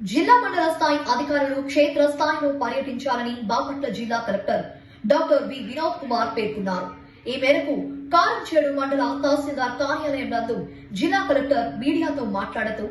జిల్లా మండల స్థాయి అధికారులు క్షేత్ర స్థాయిలో పర్యటించాలని బాపట్ల జిల్లా collector doctor V Vinod Kumar పేర్కొన్నారు. ఈ మేరకు కారంచేడు మండల తహసీల్దార్ కార్యాలయం నందు జిల్లా కలెక్టర్ మీడియాతో మాట్లాడుతూ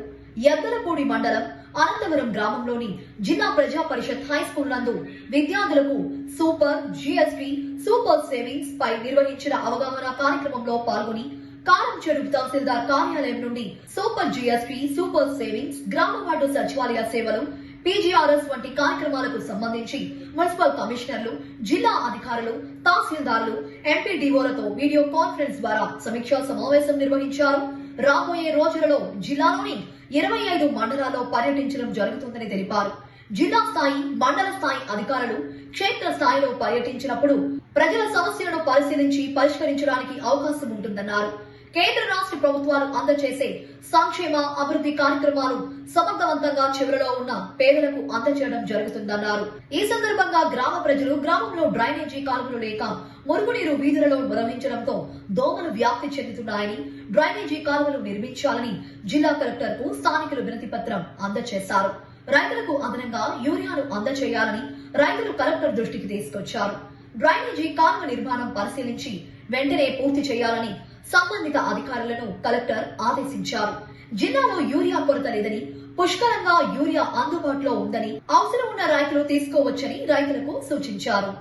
ఎద్దలపూడి మండలం అనంతపురం గ్రామంలోని జిల్లా ప్రజా పరిషత్ హై స్కూల్ నందు విద్యార్థులకు సూపర్ జిఎస్టి సూపర్ సేవింగ్స్ పై నిర్వహించిన అవగాహన కార్యక్రమంలో పాల్గొని కారం చెరుకు తహసీల్దార్ కార్యాలయం నుండి సూపర్ జిఎస్పి సూపర్ సేవింగ్స్ గ్రామ వార్డు సచివాలయ సేవలు పీజీఆర్ఎస్ వంటి కార్యక్రమాలకు సంబంధించి మున్సిపల్ కమిషనర్లు జిల్లా అధికారులు తహసీల్దారులు ఎంపీడీఓలతో వీడియో కాన్ఫరెన్స్ ద్వారా సమీక్షా సమావేశం నిర్వహించారు. రాబోయే రోజులలో జిల్లాలోని ఇరవై ఐదు మండలాల్లో పర్యటించడం జరుగుతుందని తెలిపారు. జిల్లా స్థాయి మండల స్థాయి అధికారులు క్షేత్ర స్థాయిలో పర్యటించినప్పుడు ప్రజల సమస్యలను పరిశీలించి పరిష్కరించడానికి అవకాశం ఉంటుందన్నారు. కేంద్ర రాష్ట్ర ప్రభుత్వాలు అందజేసే సంక్షేమ అభివృద్ధి కార్యక్రమాలు సమర్థవంతంగా చివరిలో ఉన్న పేదలకు అందజేయడం జరుగుతుందన్నారు. ఈ సందర్భంగా గ్రామ ప్రజలు గ్రామంలో డ్రైనేజీ కాలువలు లేక మురుగునీరు వీధులలో ప్రవహించడంతో దోమలు వ్యాప్తి చెందుతున్నాయని డ్రైనేజీ కాలువలు నిర్మించాలని జిల్లా కలెక్టర్కు స్థానికులు వినతి పత్రం అందజేశారు. రైతులకు అదనంగా యూరియాను అందజేయాలని రైతులు కలెక్టర్ దృష్టికి తీసుకొచ్చారు. డ్రైనేజీ కాలువ నిర్మాణం పరిశీలించి వెంటనే పూర్తి చేయాలని సంబంధిత అధికారులను కలెక్టర్ ఆదేశించారు. జిల్లాలో యూరియా కొరత లేదని పుష్కలంగా యూరియా అందుబాటులో ఉందని అవసరం ఉన్న రైతులు తీసుకోవచ్చని రైతులకు సూచించారు.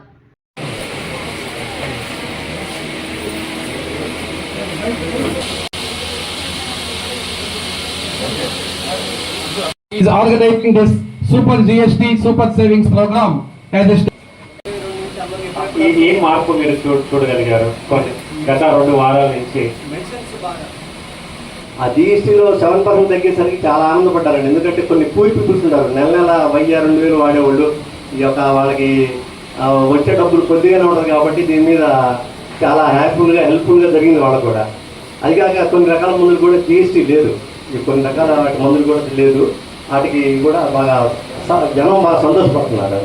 Is organizing this Super GST Super Savings Program. As a ఈ ఈ మార్పు మీరు చూడగలిగారు. గత రెండు వారాల నుంచి. ఆ జిఎస్టీలో సెవెన్ పర్సెంట్ తగ్గేసరికి చాలా ఆనందపడ్డారండి. ఎందుకంటే కొన్ని పూర్ పీపుల్స్ ఉంటారు. నెల నెల వెయ్యి రెండు వేలు వాడేవాళ్ళు. ఈ యొక్క వాళ్ళకి వచ్చే డబ్బులు కొద్దిగానే ఉండదు కాబట్టి దీని మీద చాలా హ్యాపీఫుల్గా హెల్ప్ఫుల్గా జరిగింది వాళ్ళకు కూడా. అది కాక కొన్ని రకాల మందులు కూడా జిఎస్టీ లేదు. ఈ కొన్ని రకాల మందులు కూడా లేదు. వాటికి కూడా బాగా జనం బాగా సంతోషపడుతున్నారు.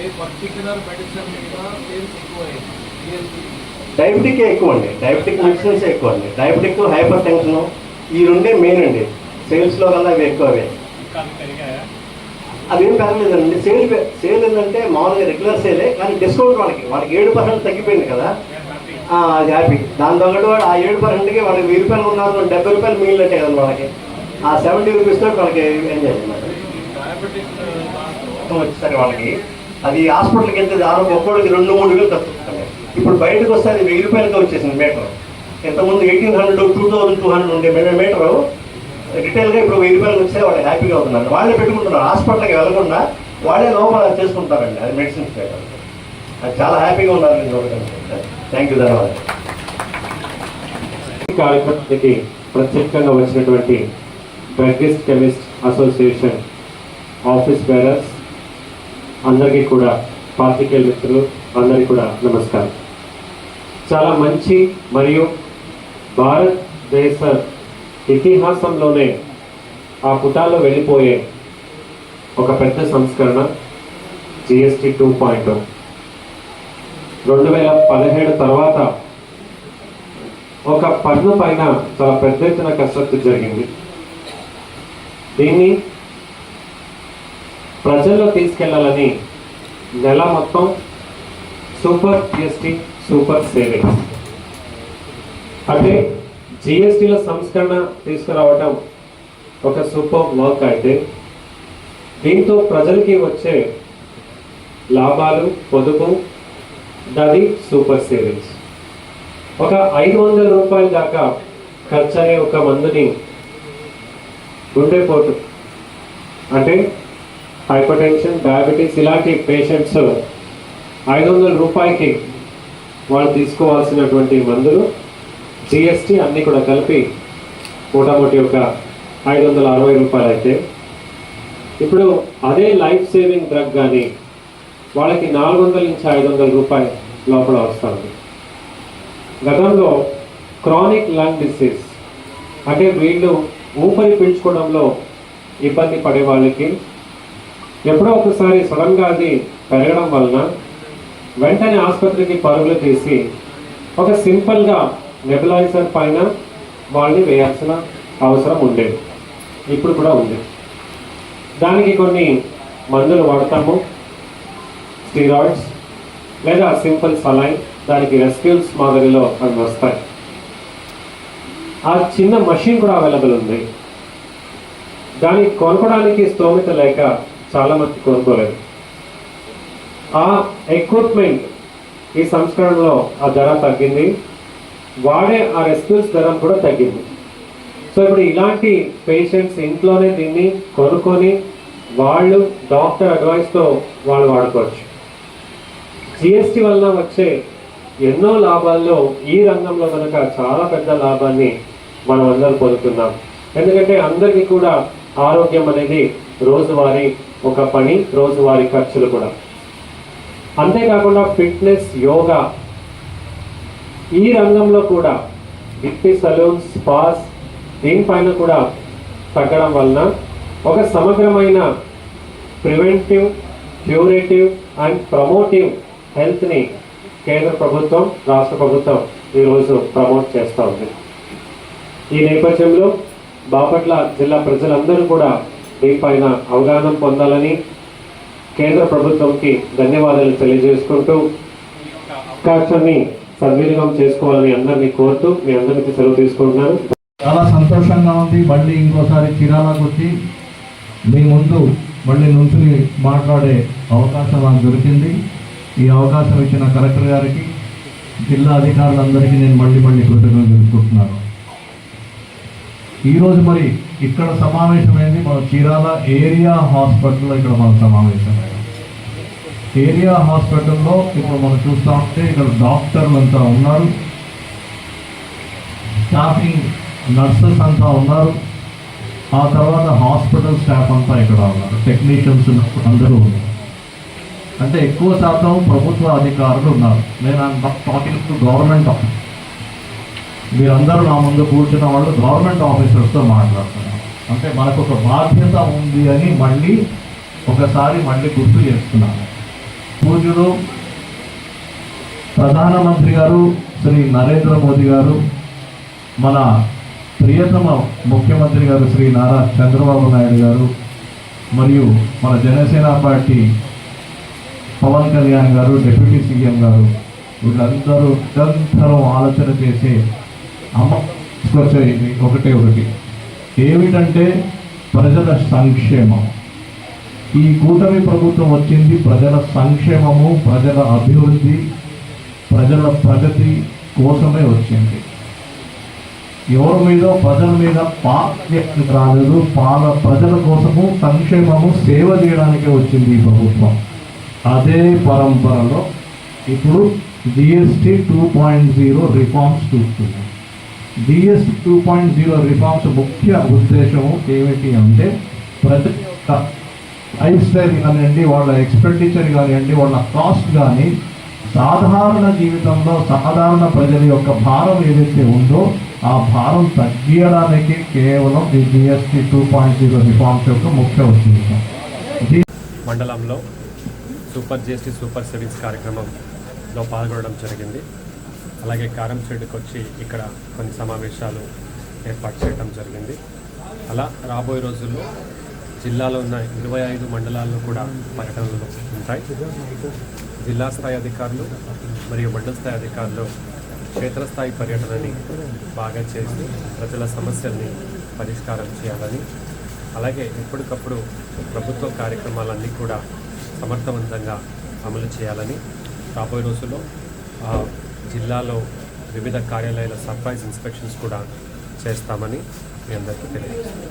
ఏ పర్టికులర్ మెడిసిన్ మీద సేల్స్ ఎక్కువ డయాబెటిక్ ఎక్కువ అండి. డయాబెటిక్ మెడిసిన్స్ ఎక్కువ అండి. డయాబెటిక్ హైపర్ టెన్షన్ ఈ రెండే మెయిన్ అండి. సేల్స్లో కల్లా ఇవి ఎక్కువే అదేం పెరగలేదండి సేల్ సేల్ ఏంటంటే మామూలుగా రెగ్యులర్ సేలే కానీ డిస్కౌంట్ వాళ్ళకి. వాళ్ళకి ఏడు పర్సెంట్ తగ్గిపోయింది కదా. అది హ్యాపీ దాని తగ్గట్టు వాడు ఆ ఏడు పర్సెంట్కి వాళ్ళకి వెయ్యి రూపాయలు ఉన్నారు డెబ్బై రూపాయలు మిగిలినట్టే కదా వాళ్ళకి. ఆ సెవెంటీ రూపీస్ తోటి వాళ్ళకి ఎంజాయ్ వచ్చేసరికి వాళ్ళకి. అది హాస్పిటల్కి వెళ్తే దాదాపు ఒక్కోడికి రెండు మూడు వేలు వస్తుంది ఇప్పుడు బయటకు వస్తే అది వెయ్యి రూపాయలకి వచ్చేసింది మీటర్ ఇంతకుముందు eighteen hundred two thousand two hundred ఉండే మీ- మీటరు రిటైల్గా ఇప్పుడు వెయ్యి రూపాయలకు వస్తే వాళ్ళు హ్యాపీగా అవుతున్నారు వాళ్ళే పెట్టుకుంటున్నారు. హాస్పిటల్కి వెళ్ళకుండా వాళ్ళే లోపల చేసుకుంటారండి. అది మెడిసిన్స్ పేపర్ అది చాలా హ్యాపీగా ఉన్నారు నేను థ్యాంక్ యూ ధన్యవాదాలు. కార్యక్రమానికి ప్రత్యేకంగా వచ్చినటువంటి druggist chemist association office bearers అందరికీ కూడా పాత్రికేయ మిత్రులు అందరికీ కూడా నమస్కారం. చాలా మంచి మరియు భారతదేశ ఇతిహాసంలోనే ఆ పుటాల్లో వెళ్ళిపోయే ఒక పెద్ద సంస్కరణ జిఎస్టి టూ పాయింట్ రెండు వేల పదిహేడు తర్వాత ఒక పన్ను పైన చాలా పెద్ద ఎత్తున కసరత్తు జరిగింది. దీన్ని ప్రజల్లో తీసుకెళ్ళాలని నెల మొత్తం సూపర్ జిఎస్టి సూపర్ సేవింగ్స్ అంటే జిఎస్టీల సంస్కరణ తీసుకురావటం ఒక సూపర్ వర్క్ అయితే దీంతో ప్రజలకి వచ్చే లాభాలు పొదుపు దది సూపర్ సేవింగ్స్. ఒక ఐదు వందల రూపాయల దాకా ఖర్చు అయ్యే ఒక మందుని గుండెపోటు అంటే హైపర్ టెన్షన్ డయాబెటీస్ ఇలాంటి పేషెంట్స్ ఐదు వందల రూపాయలకి వాళ్ళు తీసుకోవాల్సినటువంటి మందులు జిఎస్టి అన్నీ కూడా కలిపి మోటామోటి ఒక ఐదు వందల అరవై రూపాయలు అయితే ఇప్పుడు అదే లైఫ్ సేవింగ్ డ్రగ్ కానీ వాళ్ళకి నాలుగు వందల నుంచి ఐదు వందల రూపాయలు లోపల వస్తుంది. గతంలో క్రానిక్ లంగ్ డిసీజ్ అంటే వీళ్ళు ఊపిరి పీల్చుకోవడంలో ఇబ్బంది పడే వాళ్ళకి ఎప్పుడో ఒకసారి సడన్గా అది పెరగడం వలన వెంటనే ఆసుపత్రికి పరుగులు తీసి ఒక సింపుల్గా నెబులైజర్ పైన వాళ్ళని వేయాల్సిన అవసరం ఉండేది. ఇప్పుడు కూడా ఉంది. దానికి కొన్ని మందులు వాడతాము. స్టీరాయిడ్స్ లేదా సింపుల్ సలైన్ దానికి రెస్క్యూల్స్ మాదిరిలో అవి వస్తాయి. ఆ చిన్న మషిన్ కూడా అవైలబుల్ ఉంది. దాన్ని కొనుక్కోవడానికి స్తోమత లేక చాలామంది కొనుక్కోలేదు. ఆ ఎక్విప్మెంట్ ఈ సంస్కరణలో ఆ ధర తగ్గింది. వాడే ఆ రెస్క్యూస్ ధర కూడా తగ్గింది. సో ఇప్పుడు ఇలాంటి పేషెంట్స్ ఇంట్లోనే దీన్ని కొనుక్కొని వాళ్ళు డాక్టర్ అడ్వైస్తో వాళ్ళు వాడుకోవచ్చు. జిఎస్టి వలన వచ్చే ఎన్నో లాభాల్లో ఈ రంగంలో కనుక చాలా పెద్ద లాభాన్ని మనం అందరం పొందుతున్నాం. ఎందుకంటే అందరికీ కూడా ఆరోగ్యం అనేది రోజువారీ ఒక పని రోజువారీ ఖర్చులు కూడా. అంతేకాకుండా ఫిట్నెస్ యోగా ఈ రంగంలో కూడా బ్యూటీ సలూన్స్ స్పాస్ దీనిపైన కూడా తగ్గడం వలన ఒక సమగ్రమైన ప్రివెంటివ్ క్యూరేటివ్ అండ్ ప్రమోటివ్ హెల్త్ని కేంద్ర ప్రభుత్వం రాష్ట్ర ప్రభుత్వం ఈరోజు ప్రమోట్ చేస్తూ ఉంది. ఈ నేపథ్యంలో బాపట్ల జిల్లా ప్రజలందరూ కూడా దీనిపైన అవగాహన పొందాలని కేంద్ర ప్రభుత్వంకి ధన్యవాదాలు తెలియజేసుకుంటూ అవకాశాన్ని సద్వినియోగం చేసుకోవాలని అందరినీ కోరుతూ మీ అందరికీ సెలవు తీసుకుంటున్నాను. చాలా సంతోషంగా ఉంది. మళ్ళీ ఇంకోసారి కిరాణాకు వచ్చి మీ ముందు మళ్ళీ నుంచుని మాట్లాడే అవకాశం నాకు దొరికింది. ఈ అవకాశం ఇచ్చిన కలెక్టర్ గారికి జిల్లా అధికారులందరికీ నేను మళ్ళీ మళ్ళీ కృతజ్ఞతలు తెలుసుకుంటున్నాను ఈరోజు మరి ఇక్కడ సమావేశమైంది మన చీరాల ఏరియా హాస్పిటల్లో ఇక్కడ మన సమావేశమైంది ఏరియా హాస్పిటల్లో ఇప్పుడు మనం చూస్తా ఉంటే ఇక్కడ డాక్టర్లు అంతా ఉన్నారు. స్టాఫింగ్ నర్సెస్ అంతా ఉన్నారు. ఆ తర్వాత హాస్పిటల్ స్టాఫ్ అంతా ఇక్కడ ఉన్నారు. టెక్నీషియన్స్ అందరూ ఉన్నారు. అంటే ఎక్కువ శాతం ప్రభుత్వ అధికారులు ఉన్నారు. నేను టాకింగ్ టు గవర్నమెంట్ ఆఫీస్ మీరందరూ నా ముందు కూర్చున్న వాళ్ళు గవర్నమెంట్ ఆఫీసర్స్తో మాట్లాడుతున్నారు. అంటే మనకు ఒక బాధ్యత ఉంది అని మళ్ళీ ఒకసారి మళ్ళీ గుర్తు చేస్తున్నాను. పూజలు ప్రధానమంత్రి గారు శ్రీ నరేంద్ర మోదీ గారు మన ప్రియతమ ముఖ్యమంత్రి గారు శ్రీ నారా చంద్రబాబు నాయుడు గారు మరియు మన జనసేన పార్టీ పవన్ కళ్యాణ్ గారు డిప్యూటీ సీఎం గారు వీళ్ళందరూ నిరంతరం ఆలోచన చేసే అమ్మకొచ్చేది ఒకటే ఒకటి. ఏమిటంటే ప్రజల సంక్షేమం. ఈ కూటమి ప్రభుత్వం వచ్చింది ప్రజల సంక్షేమము ప్రజల అభివృద్ధి ప్రజల ప్రగతి కోసమే వచ్చింది. ఎవరి మీద? ప్రజల మీద పాలన రాలేదు పాల ప్రజల కోసము సంక్షేమము సేవ చేయడానికే వచ్చింది ఈ ప్రభుత్వం. అదే పరంపరలో ఇప్పుడు GST two point zero reforms చూస్తున్నాం. DS two point zero reforms ముఖ్య ఉద్దేశము ఏమిటి అంటే ప్రతి యొక్క లైఫ్ స్టైల్ కానివ్వండి వాళ్ళ ఎక్స్పెండిచర్ కానివ్వండి వాళ్ళ కాస్ట్ కానీ సాధారణ జీవితంలో సాధారణ ప్రజల యొక్క భారం ఏదైతే ఉందో ఆ భారం తగ్గించడానికి కేవలం ఈ GST two point zero reforms యొక్క ముఖ్య ఉద్దేశం. మండలంలో సూపర్ జిఎస్టీ సూపర్ సేవింగ్స్ కార్యక్రమంలో పాల్గొనడం జరిగింది. అలాగే కారం షెడ్కి వచ్చి ఇక్కడ కొన్ని సమావేశాలు ఏర్పాటు చేయడం జరిగింది. అలా రాబోయే రోజుల్లో జిల్లాలో ఉన్న ఇరవై ఐదు మండలాల్లో కూడా పర్యటనలు ఉంటాయి. జిల్లా స్థాయి అధికారులు మరియు మండల స్థాయి అధికారులు క్షేత్రస్థాయి పర్యటనని బాగా చేసి ప్రజల సమస్యల్ని పరిష్కారం చేయాలని అలాగే ఎప్పటికప్పుడు ప్రభుత్వ కార్యక్రమాలన్నీ కూడా సమర్థవంతంగా అమలు చేయాలని రాబోయే రోజుల్లో జిల్లాలో వివిధ కార్యాలయాల సర్ప్రైజ్ ఇన్స్పెక్షన్స్ కూడా చేస్తామని మీ అందరికీ తెలియజేస్తాను